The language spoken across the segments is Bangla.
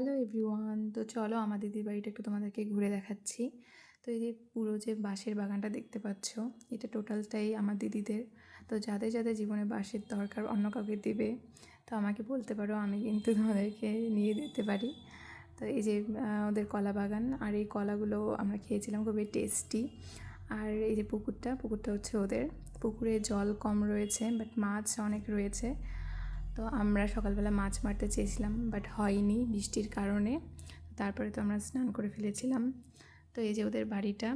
হ্যালো এভরিওয়ান, তো চলো আমার দিদির বাড়িটা একটু তোমাদেরকে ঘুরে দেখাচ্ছি। তো এই যে পুরো যে বাঁশের বাগানটা দেখতে পাচ্ছ, এটা টোটালটাই আমার দিদিদের। তো যাদের যাদের জীবনে বাঁশের দরকার অন্য কাউকে দিবে, তো আমাকে বলতে পারো আমি কিন্তু তোমাদেরকে নিয়ে দিতে পারি। তো এই যে ওদের কলা বাগান, আর এই কলাগুলো আমরা খেয়েছিলাম, খুবই টেস্টি। আর এই যে পুকুরটা পুকুরটা হচ্ছে ওদের। পুকুরে জল কম রয়েছে বাট মাছ অনেক রয়েছে। তো আমরা সকালবেলা মাছ মারতে চেয়েছিলাম বাট হয়নি বৃষ্টির কারণে। তারপরে তো আমরা স্নান করে ফেলেছিলাম। তো এই যে ওদের বাড়িটা,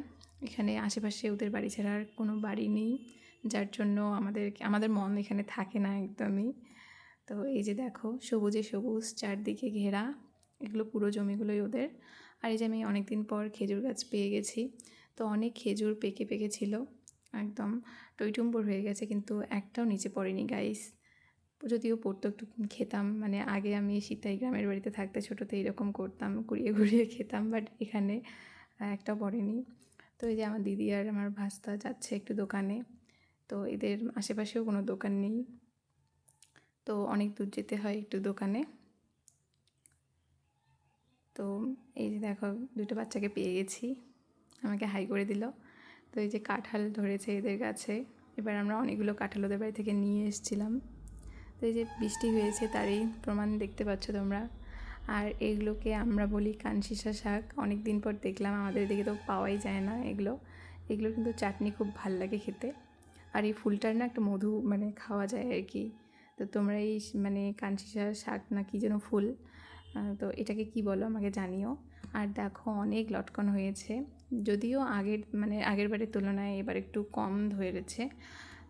এখানে আশেপাশে ওদের বাড়ি ছাড়া আর কোনো বাড়ি নেই, যার জন্য আমাদের আমাদের মন এখানে থাকে না একদমই। তো এই যে দেখো, সবুজে সবুজ, চারদিকে ঘেরা, এগুলো পুরো জমিগুলোই ওদের। আর এই যে আমি অনেক দিন পর খেজুর গাছ পেয়ে গেছি, তো অনেক খেজুর পেকে পেকে ছিল, একদম টইটুম্বর হয়ে গেছে, কিন্তু একটাও নিচে পড়েনি গাইস যদিও পড়তো একটু খেতাম মানে আগে আমি সীতাই গ্রামের বাড়িতে থাকতে ছোটোতে এরকম করতাম কুড়িয়ে ঘুরিয়ে খেতাম বাট এখানে আহ, একটাও পড়েনি। তো এই যে আমার দিদি আর আমার ভাস্তা যাচ্ছে একটু দোকানে তো এদের আশেপাশেও কোনো দোকান নেই। তো অনেক দূর যেতে হয় একটু দোকানে। তো এই যে দেখো দুটো বাচ্চাকে পেয়ে গেছি আমাকে হাই করে দিল। তো এই যে কাঁঠাল ধরেছে এদের কাছে এবার আমরা অনেকগুলো কাঁঠাল ওদের বাড়ি থেকে নিয়ে এসেছিলাম। তো এই যে বৃষ্টি হয়েছে তারই প্রমাণ দেখতে পাচ্ছ তোমরা। আর এগুলোকে আমরা বলি কানশিসা শাক। অনেক দিন পর দেখলাম, আমাদের এদিকে তো পাওয়াই যায় না এগুলো। এগুলো কিন্তু চাটনি খুব ভালো লাগে খেতে। আর এই ফুলটার না একটা মধু মানে খাওয়া যায় আর কি। তো তোমরা এই মানে কানশিসা শাক না কি যেন ফুল তো এটাকে কি বলো আমাকে জানিও। আর দেখো অনেক লটকন হয়েছে। যদিও আগের মানে আগের বারের তুলনায় এবার একটু কম ধরেছে।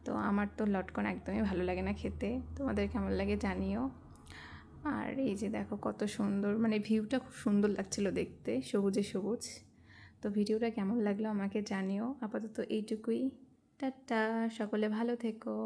তো আমার তো লটকন একদমই ভালো লাগে না খেতে। তোমাদের কেমন লাগে জানিও। আর এই যে দেখো কত সুন্দর মানে ভিউটা খুব সুন্দর লাগছিল দেখতে, সবুজে সবুজ। তো ভিডিওটা কেমন লাগল আমাকে জানিও। আপাতত এইটুকুই। টাটা, সকলে ভালো থেকো।